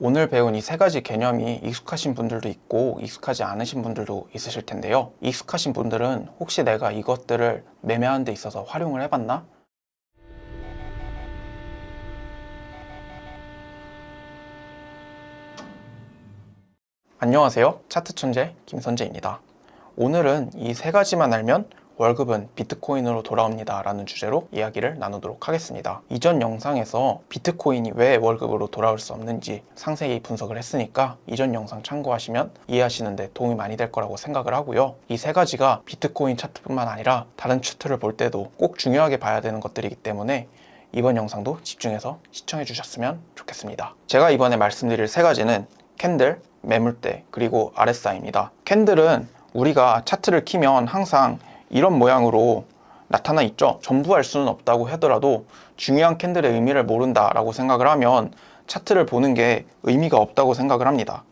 오늘 배운 이 세 가지 개념이 익숙하신 분들도 있고 익숙하지 않으신 분들도 있으실 텐데요. 익숙하신 분들은 혹시 내가 이것들을 매매하는 데 있어서 활용을 해봤나? 안녕하세요. 차트 천재 김선재입니다. 오늘은 이 세 가지만 알면 월급은 비트코인으로 돌아옵니다. 라는 주제로 이야기를 나누도록 하겠습니다. 이전 영상에서 비트코인이 왜 월급으로 돌아올 수 없는지 상세히 분석을 했으니까 이전 영상 참고하시면 이해하시는데 도움이 많이 될 거라고 생각을 하고요. 이 세 가지가 비트코인 차트뿐만 아니라 다른 차트를 볼 때도 꼭 중요하게 봐야 되는 것들이기 때문에 이번 영상도 집중해서 시청해 주셨으면 좋겠습니다. 제가 이번에 말씀드릴 세 가지는 캔들, 매물대, 그리고 RSI입니다. 캔들은 우리가 차트를 키면 항상 이런 모양으로 나타나 있죠. 전부 알 수는 없다고 하더라도 중요한 캔들의 의미를 모른다라고 생각을 하면 차트를 보는 게 의미가 없다고 생각을 합니다.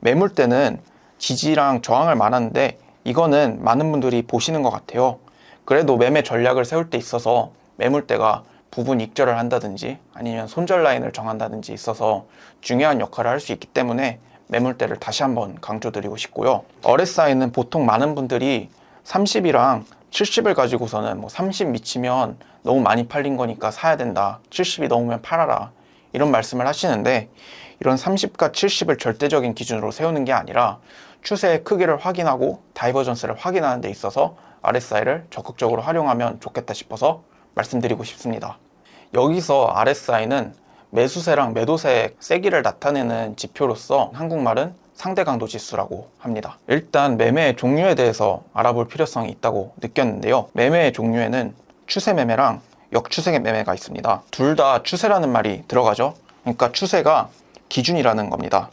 매물대는 지지랑 저항을 말하는데 이거는 많은 분들이 보시는 것 같아요. 그래도 매매 전략을 세울 때 있어서 매물대가 부분 익절을 한다든지 아니면 손절 라인을 정한다든지 있어서 중요한 역할을 할 수 있기 때문에 매물대를 다시 한번 강조드리고 싶고요. RSI는 보통 많은 분들이 30이랑 70을 가지고서는 뭐 30 미치면 너무 많이 팔린 거니까 사야 된다. 70이 넘으면 팔아라. 이런 말씀을 하시는데 이런 30과 70을 절대적인 기준으로 세우는 게 아니라 추세의 크기를 확인하고 다이버전스를 확인하는 데 있어서 RSI를 적극적으로 활용하면 좋겠다 싶어서 말씀드리고 싶습니다. 여기서 RSI는 매수세랑 매도세의 세기를 나타내는 지표로서 한국말은 상대 강도 지수라고 합니다. 일단 매매의 종류에 대해서 알아볼 필요성이 있다고 느꼈는데요. 매매의 종류에는 추세 매매랑 역추세 매매가 있습니다. 둘 다 추세라는 말이 들어가죠. 그러니까 추세가 기준이라는 겁니다.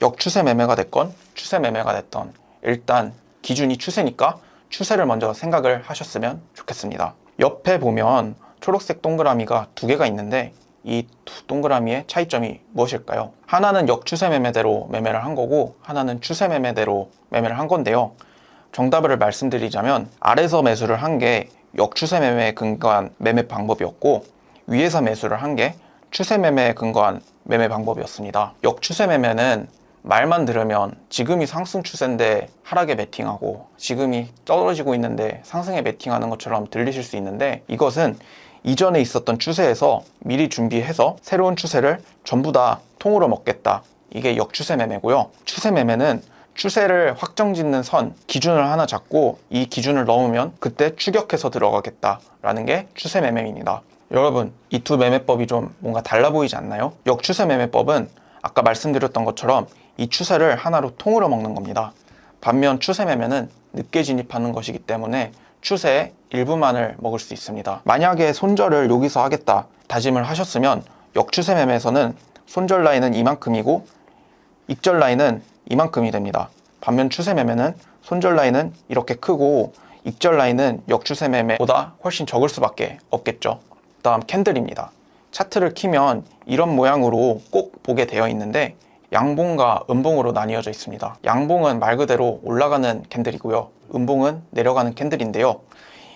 역추세 매매가 됐건 추세 매매가 됐던 일단 기준이 추세니까 추세를 먼저 생각을 하셨으면 좋겠습니다. 옆에 보면 초록색 동그라미가 두 개가 있는데 이 두 동그라미의 차이점이 무엇일까요? 하나는 역추세 매매대로 매매를 한 거고 하나는 추세 매매대로 매매를 한 건데요. 정답을 말씀드리자면 아래서 매수를 한 게 역추세 매매에 근거한 매매 방법이었고 위에서 매수를 한 게 추세 매매에 근거한 매매 방법이었습니다. 역추세 매매는 말만 들으면 지금이 상승 추세인데 하락에 매팅하고 지금이 떨어지고 있는데 상승에 매팅하는 것처럼 들리실 수 있는데 이것은 이전에 있었던 추세에서 미리 준비해서 새로운 추세를 전부 다 통으로 먹겠다. 이게 역추세 매매고요. 추세 매매는 추세를 확정짓는 선 기준을 하나 잡고 이 기준을 넘으면 그때 추격해서 들어가겠다라는 게 추세 매매입니다. 여러분 이 두 매매법이 좀 뭔가 달라 보이지 않나요? 역추세 매매법은 아까 말씀드렸던 것처럼 이 추세를 하나로 통으로 먹는 겁니다. 반면 추세 매매는 늦게 진입하는 것이기 때문에 추세의 일부만을 먹을 수 있습니다. 만약에 손절을 여기서 하겠다 다짐을 하셨으면 역추세 매매에서는 손절 라인은 이만큼이고 익절 라인은 이만큼이 됩니다. 반면 추세 매매는 손절 라인은 이렇게 크고 익절 라인은 역추세 매매보다 훨씬 적을 수밖에 없겠죠. 다음 캔들입니다. 차트를 키면 이런 모양으로 꼭 보게 되어 있는데 양봉과 음봉으로 나뉘어져 있습니다. 양봉은 말 그대로 올라가는 캔들이고요. 음봉은 내려가는 캔들인데요.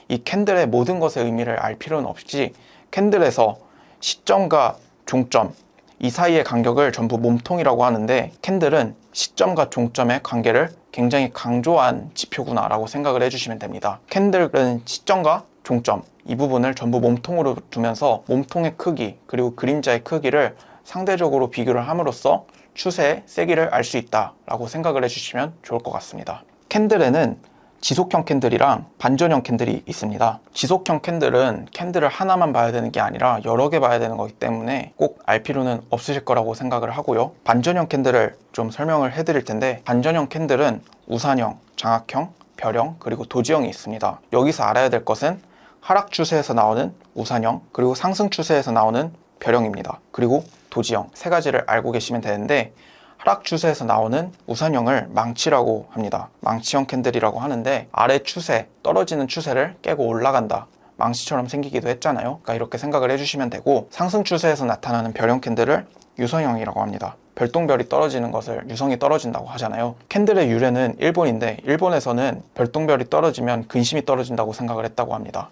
이 캔들의 모든 것의 의미를 알 필요는 없이 캔들에서 시점과 종점 이 사이의 간격을 전부 몸통이라고 하는데 캔들은 시점과 종점의 관계를 굉장히 강조한 지표구나라고 생각을 해주시면 됩니다. 캔들은 시점과 종점 이 부분을 전부 몸통으로 두면서 몸통의 크기 그리고 그림자의 크기를 상대적으로 비교를 함으로써 추세의 세기를 알 수 있다라고 생각을 해주시면 좋을 것 같습니다. 캔들에는 지속형 캔들이랑 반전형 캔들이 있습니다. 지속형 캔들은 캔들을 하나만 봐야 되는 게 아니라 여러 개 봐야 되는 거기 때문에 꼭 알 필요는 없으실 거라고 생각을 하고요. 반전형 캔들을 좀 설명을 해드릴 텐데 반전형 캔들은 우산형, 장악형, 별형, 그리고 도지형이 있습니다. 여기서 알아야 될 것은 하락 추세에서 나오는 우산형, 그리고 상승 추세에서 나오는 별형입니다. 그리고 도지형 세 가지를 알고 계시면 되는데 하락 추세에서 나오는 우산형을 망치라고 합니다. 망치형 캔들이라고 하는데 아래 추세, 떨어지는 추세를 깨고 올라간다. 망치처럼 생기기도 했잖아요. 그러니까 이렇게 생각을 해주시면 되고 상승 추세에서 나타나는 별형 캔들을 유성형이라고 합니다. 별똥별이 떨어지는 것을 유성이 떨어진다고 하잖아요. 캔들의 유래는 일본인데 일본에서는 별똥별이 떨어지면 근심이 떨어진다고 생각을 했다고 합니다.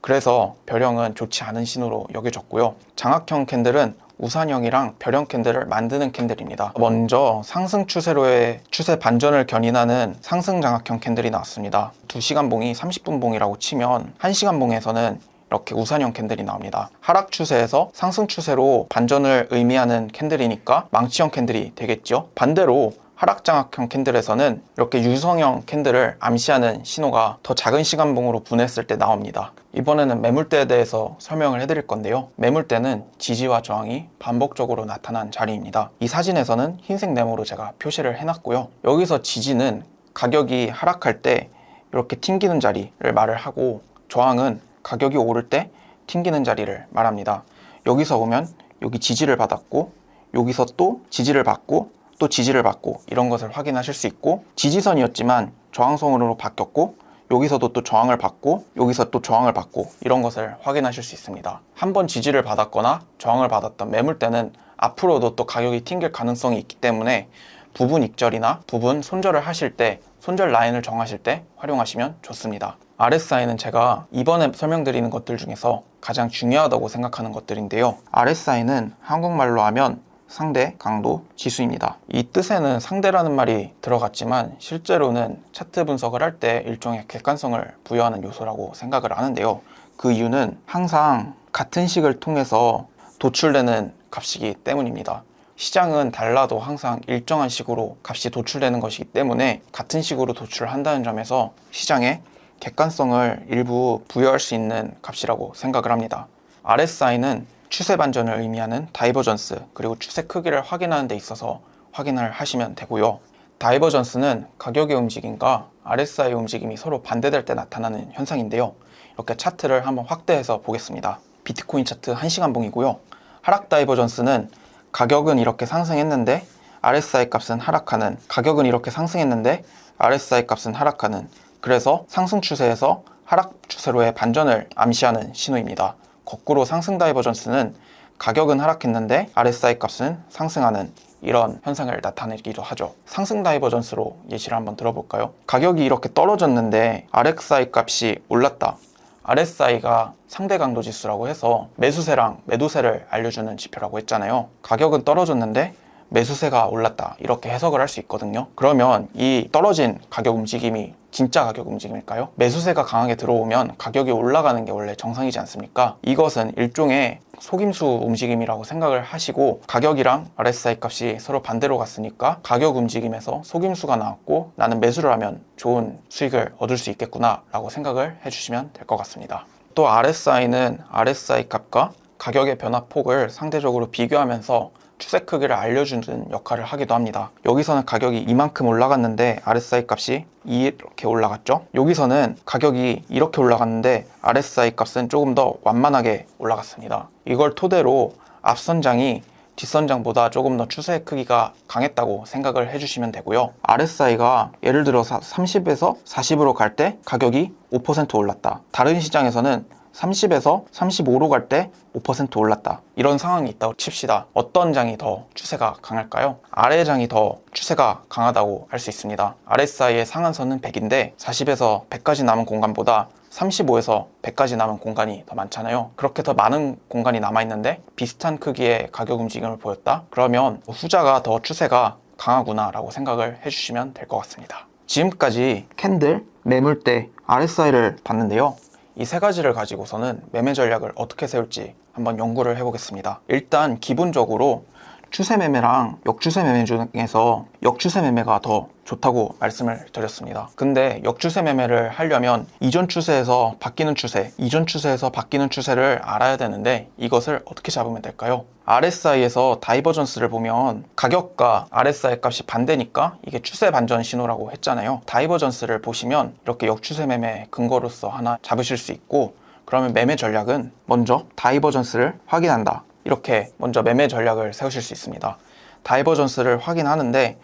그래서 별형은 좋지 않은 신호로 여겨졌고요. 장악형 캔들은 우산형이랑 별형 캔들을 만드는 캔들입니다. 먼저 상승 추세로의 추세 반전을 견인하는 상승 장악형 캔들이 나왔습니다. 2시간 봉이 30분 봉이라고 치면 1시간 봉에서는 이렇게 우산형 캔들이 나옵니다. 하락 추세에서 상승 추세로 반전을 의미하는 캔들이니까 망치형 캔들이 되겠죠. 반대로 하락장악형 캔들에서는 이렇게 유성형 캔들을 암시하는 신호가 더 작은 시간봉으로 분했을 때 나옵니다. 이번에는 매물대에 대해서 설명을 해드릴 건데요. 매물대는 지지와 저항이 반복적으로 나타난 자리입니다. 이 사진에서는 흰색 네모로 제가 표시를 해놨고요. 여기서 지지는 가격이 하락할 때 이렇게 튕기는 자리를 말을 하고 저항은 가격이 오를 때 튕기는 자리를 말합니다. 여기서 보면 여기 지지를 받았고 여기서 또 지지를 받고 또 지지를 받고 이런 것을 확인하실 수 있고 지지선이었지만 저항선으로 바뀌었고 여기서도 또 저항을 받고 여기서 또 저항을 받고 이런 것을 확인하실 수 있습니다. 한번 지지를 받았거나 저항을 받았던 매물대는 앞으로도 또 가격이 튕길 가능성이 있기 때문에 부분 익절이나 부분 손절을 하실 때 손절 라인을 정하실 때 활용하시면 좋습니다. RSI는 제가 이번에 설명드리는 것들 중에서 가장 중요하다고 생각하는 것들인데요. RSI는 한국말로 하면 상대 강도 지수입니다. 이 뜻에는 상대라는 말이 들어갔지만 실제로는 차트 분석을 할 때 일종의 객관성을 부여하는 요소라고 생각을 하는데요. 그 이유는 항상 같은 식을 통해서 도출되는 값이기 때문입니다. 시장은 달라도 항상 일정한 식으로 값이 도출되는 것이기 때문에 같은 식으로 도출을 한다는 점에서 시장에 객관성을 일부 부여할 수 있는 값이라고 생각을 합니다. RSI는 추세 반전을 의미하는 다이버전스 그리고 추세 크기를 확인하는 데 있어서 확인을 하시면 되고요. 다이버전스는 가격의 움직임과 RSI의 움직임이 서로 반대될 때 나타나는 현상인데요. 이렇게 차트를 한번 확대해서 보겠습니다. 비트코인 차트 1시간 봉이고요. 하락 다이버전스는 가격은 이렇게 상승했는데 RSI 값은 하락하는 가격은 이렇게 상승했는데 RSI 값은 하락하는 그래서 상승 추세에서 하락 추세로의 반전을 암시하는 신호입니다. 거꾸로 상승 다이버전스는 가격은 하락했는데 RSI 값은 상승하는 이런 현상을 나타내기도 하죠. 상승 다이버전스로 예시를 한번 들어볼까요? 가격이 이렇게 떨어졌는데 RSI 값이 올랐다. RSI가 상대 강도 지수라고 해서 매수세랑 매도세를 알려주는 지표라고 했잖아요. 가격은 떨어졌는데 매수세가 올랐다. 이렇게 해석을 할 수 있거든요. 그러면 이 떨어진 가격 움직임이 진짜 가격 움직임일까요? 매수세가 강하게 들어오면 가격이 올라가는 게 원래 정상이지 않습니까? 이것은 일종의 속임수 움직임이라고 생각을 하시고 가격이랑 RSI 값이 서로 반대로 갔으니까 가격 움직임에서 속임수가 나왔고 나는 매수를 하면 좋은 수익을 얻을 수 있겠구나 라고 생각을 해주시면 될 것 같습니다. 또 RSI는 RSI 값과 가격의 변화폭을 상대적으로 비교하면서 추세 크기를 알려주는 역할을 하기도 합니다. 여기서는 가격이 이만큼 올라갔는데 RSI 값이 이렇게 올라갔죠. 여기서는 가격이 이렇게 올라갔는데 RSI 값은 조금 더 완만하게 올라갔습니다. 이걸 토대로 앞선장이 뒷선장보다 조금 더 추세 크기가 강했다고 생각을 해주시면 되고요. RSI가 예를 들어서 30에서 40으로 갈 때 가격이 5% 올랐다. 다른 시장에서는 30에서 35로 갈 때 5% 올랐다. 이런 상황이 있다고 칩시다. 어떤 장이 더 추세가 강할까요? 아래 장이 더 추세가 강하다고 할수 있습니다. RSI의 상한선은 100인데 40에서 100까지 남은 공간보다 35에서 100까지 남은 공간이 더 많잖아요. 그렇게 더 많은 공간이 남아있는데 비슷한 크기의 가격 움직임을 보였다? 그러면 후자가 더 추세가 강하구나 라고 생각을 해주시면 될 것 같습니다. 지금까지 캔들, 매물대, RSI를 봤는데요. 이 세 가지를 가지고서는 매매 전략을 어떻게 세울지 한번 연구를 해보겠습니다. 일단 기본적으로 추세 매매랑 역추세 매매 중에서 역추세 매매가 더 좋다고 말씀을 드렸습니다. 근데 역추세 매매를 하려면 이전 추세에서 바뀌는 추세, 이전 추세에서 바뀌는 추세를 알아야 되는데 이것을 어떻게 잡으면 될까요? RSI에서 다이버전스를 보면 가격과 RSI 값이 반대니까 이게 추세 반전 신호라고 했잖아요. 다이버전스를 보시면 이렇게 역추세 매매 근거로서 하나 잡으실 수 있고 그러면 매매 전략은 먼저 다이버전스를 확인한다. 이렇게 먼저 매매 전략을 세우실 수 있습니다. 다이버전스를 확인하는데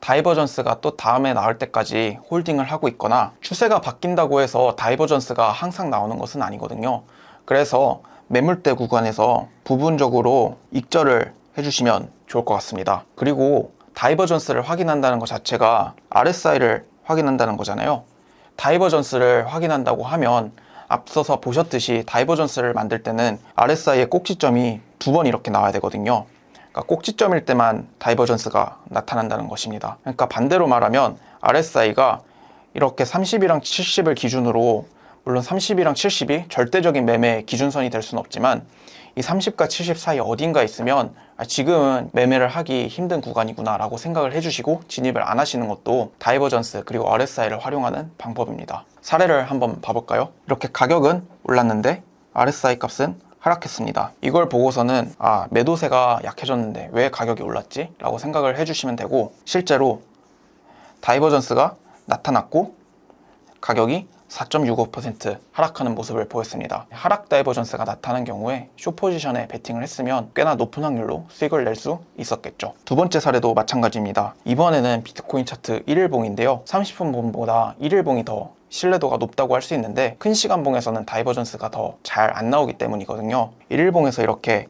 다이버전스가 또 다음에 나올 때까지 홀딩을 하고 있거나 추세가 바뀐다고 해서 다이버전스가 항상 나오는 것은 아니거든요. 그래서 매물대 구간에서 부분적으로 익절을 해주시면 좋을 것 같습니다. 그리고 다이버전스를 확인한다는 것 자체가 RSI를 확인한다는 거잖아요. 다이버전스를 확인한다고 하면 앞서서 보셨듯이 다이버전스를 만들 때는 RSI의 꼭지점이 두 번 이렇게 나와야 되거든요. 그러니까 꼭지점일 때만 다이버전스가 나타난다는 것입니다. 그러니까 반대로 말하면 RSI가 이렇게 30이랑 70을 기준으로 물론 30이랑 70이 절대적인 매매 기준선이 될 수는 없지만 이 30과 70 사이 어딘가 있으면 아, 지금은 매매를 하기 힘든 구간이구나 라고 생각을 해주시고 진입을 안 하시는 것도 다이버전스 그리고 RSI를 활용하는 방법입니다. 사례를 한번 봐볼까요? 이렇게 가격은 올랐는데 RSI 값은 하락했습니다. 이걸 보고서는 아 매도세가 약해졌는데 왜 가격이 올랐지? 라고 생각을 해주시면 되고 실제로 다이버전스가 나타났고 가격이 4.65% 하락하는 모습을 보였습니다. 하락 다이버전스가 나타난 경우에 쇼 포지션에 베팅을 했으면 꽤나 높은 확률로 수익을 낼 수 있었겠죠. 두 번째 사례도 마찬가지입니다. 이번에는 비트코인 차트 1일봉인데요. 30분 봉보다 1일봉이 더 신뢰도가 높다고 할 수 있는데 큰 시간봉에서는 다이버전스가 더 잘 안 나오기 때문이거든요. 1일봉에서 이렇게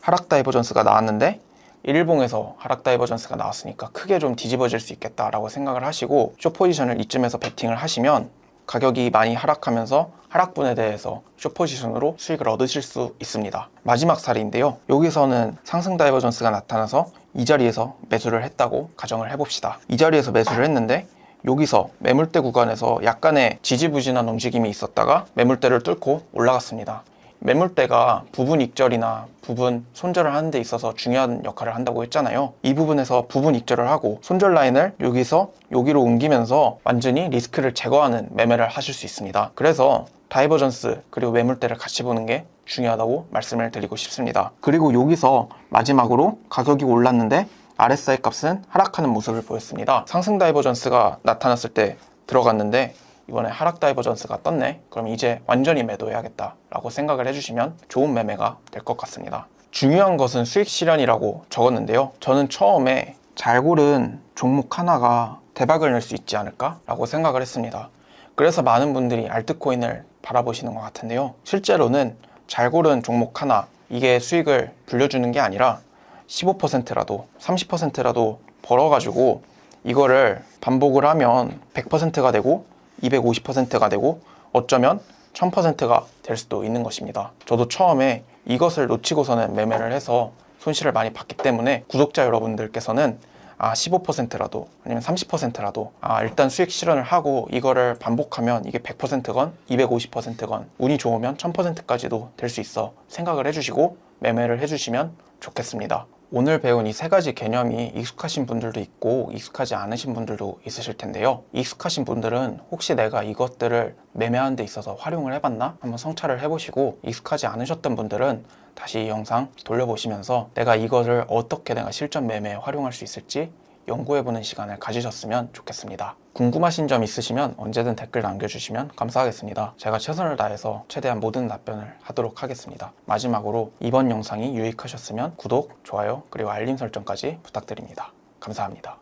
하락 다이버전스가 나왔는데 1일봉에서 하락 다이버전스가 나왔으니까 크게 좀 뒤집어질 수 있겠다라고 생각을 하시고 쇼 포지션을 이쯤에서 베팅을 하시면 가격이 많이 하락하면서 하락분에 대해서 쇼 포지션으로 수익을 얻으실 수 있습니다. 마지막 사례인데요. 여기서는 상승 다이버전스가 나타나서 이 자리에서 매수를 했다고 가정을 해봅시다. 이 자리에서 매수를 했는데 여기서 매물대 구간에서 약간의 지지부진한 움직임이 있었다가 매물대를 뚫고 올라갔습니다. 매물대가 부분 익절이나 부분 손절을 하는 데 있어서 중요한 역할을 한다고 했잖아요. 이 부분에서 부분 익절을 하고 손절 라인을 여기서 여기로 옮기면서 완전히 리스크를 제거하는 매매를 하실 수 있습니다. 그래서 다이버전스 그리고 매물대를 같이 보는 게 중요하다고 말씀을 드리고 싶습니다. 그리고 여기서 마지막으로 가격이 올랐는데 RSI 값은 하락하는 모습을 보였습니다. 상승 다이버전스가 나타났을 때 들어갔는데 이번에 하락 다이버전스가 떴네. 그럼 이제 완전히 매도해야겠다 라고 생각을 해주시면 좋은 매매가 될 것 같습니다. 중요한 것은 수익 실현이라고 적었는데요. 저는 처음에 잘 고른 종목 하나가 대박을 낼 수 있지 않을까 라고 생각을 했습니다. 그래서 많은 분들이 알트코인을 바라보시는 것 같은데요. 실제로는 잘 고른 종목 하나 이게 수익을 불려주는 게 아니라 15%라도 30%라도 벌어가지고 이거를 반복을 하면 100%가 되고 250%가 되고 어쩌면 1000%가 될 수도 있는 것입니다. 저도 처음에 이것을 놓치고서는 매매를 해서 손실을 많이 봤기 때문에 구독자 여러분들께서는 아 15%라도 아니면 30%라도 아 일단 수익 실현을 하고 이거를 반복하면 이게 100%건 250%건 운이 좋으면 1000%까지도 될 수 있어 생각을 해주시고 매매를 해주시면 좋겠습니다. 오늘 배운 이 세 가지 개념이 익숙하신 분들도 있고 익숙하지 않으신 분들도 있으실 텐데요. 익숙하신 분들은 혹시 내가 이것들을 매매하는 데 있어서 활용을 해봤나? 한번 성찰을 해보시고 익숙하지 않으셨던 분들은 다시 이 영상 돌려보시면서 내가 이것을 어떻게 내가 실전 매매에 활용할 수 있을지 연구해보는 시간을 가지셨으면 좋겠습니다. 궁금하신 점 있으시면 언제든 댓글 남겨주시면 감사하겠습니다. 제가 최선을 다해서 최대한 모든 답변을 하도록 하겠습니다. 마지막으로 이번 영상이 유익하셨으면 구독, 좋아요, 그리고 알림 설정까지 부탁드립니다. 감사합니다.